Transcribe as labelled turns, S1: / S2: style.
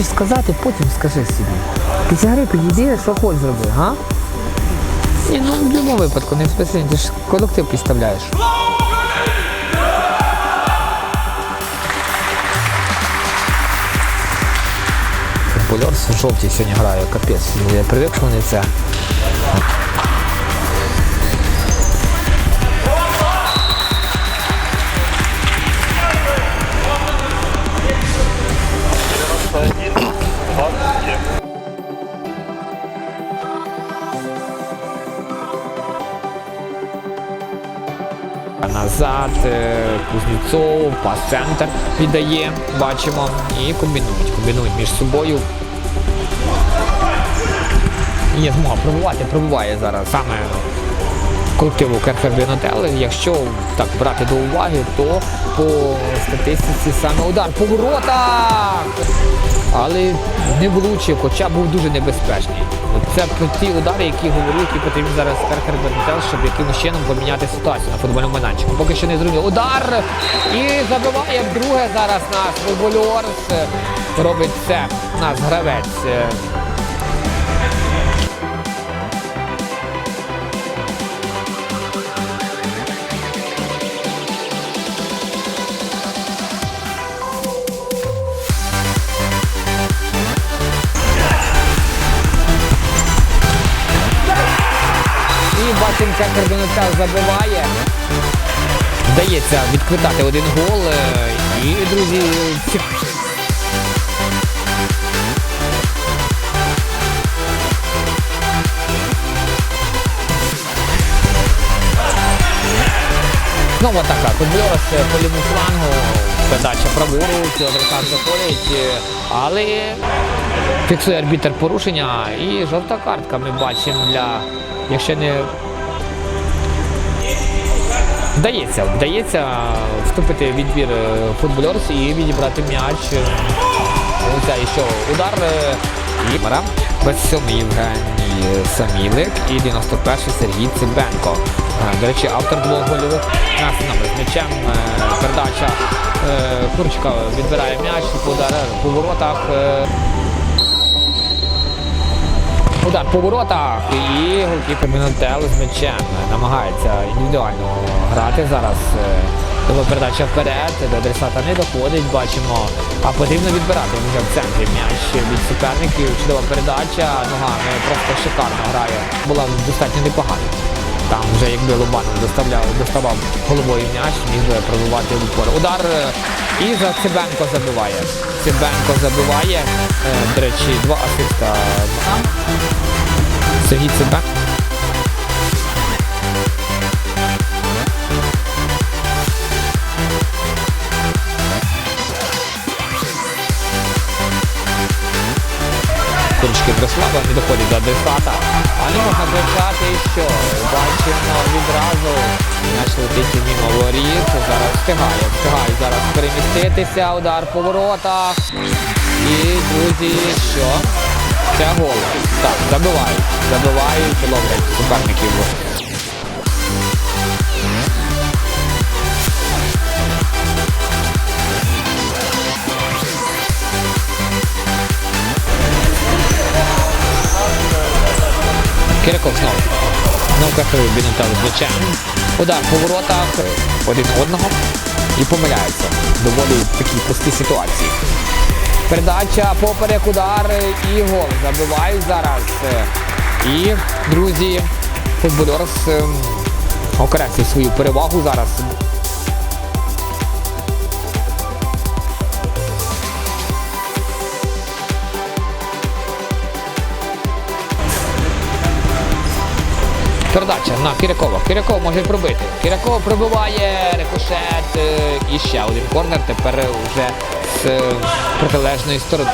S1: хочеш сказати, потім скажи собі. Після гри підійди, що хочеш зроби, га? Ні, ну в будь-якому випадку, не спеціально, ти ж колектив підставляєш. Футбольор жовтій сьогодні грає, капець. Я привик, що вони це. Назад, е, Кузнєцов, пас центр віддає, бачимо. І комбінують, комбінують між собою. Є змога пробувати, пробуває зараз саме колективу Керхер Бінотели. Якщо так брати до уваги, то по статистиці саме удар по воротах. Але не влучив, хоча був дуже небезпечний. Це ті удари, які говорили, які потрібні зараз Керхер Бінотел, щоб якимось чином поміняти ситуацію на футбольному майданчику. Поки що не зрозуміло. Удар! І забиває вдруге зараз наш футбольорс. Робить це наш гравець. Кемпер Донеця забиває. Вдається відквитати один гол. е, І, друзі, Знову така. Футбольор з по лівому флангу. Передача праворуч, адресат заходить. е, Але фіксує арбітер порушення і жовта картка ми бачимо для, якщо не вдається, вдається вступити в відбір е, футбольорс і відібрати м'яч. Е, Оця і що удар е, і Мара. 27 Євгеній Самілик і 91-й Сергій Цибенко. До речі, автор двох нас номер з м'ячем. Передача Курчика відбирає м'яч, по воротах. Е, Удар по воротах і голкіпер Мінотел з м'ячем намагається індивідуально грати зараз. е, Тому передача вперед, до адресата не доходить, бачимо. А потрібно відбирати вже в центрі м'яч від суперників. Чудова передача, ногами просто шикарно грає. Була достатньо непогана. Там вже якби Лобанов доставляв, доставав головою м'яч, міг би пробивати в упор. Удар е, і за Цибенко забиває. Цибенко забиває. Е, До речі, два асиста Сергій Цибенко. Курочки Бреслава не доходить до адресата. А не можна кричати і що? Бачимо відразу. Наш летить мимо воріт. Зараз встигає, встигає зараз переміститися. Удар по воротах. І, друзі, що? Це гол. Так, забивають. Забивають, ловлять суперників. Кириков знову. Знову кахує бінотел з. Удар по воротах один одного і помиляється. Доволі в такій простій ситуації. Передача поперек, удар і гол. Забивають зараз. І, друзі, футбольорс ем, окреслює свою перевагу зараз. Передача на Кирякова. Киряков може пробити. Киряков пробиває рикошет. І ще один корнер тепер вже з протилежної сторони.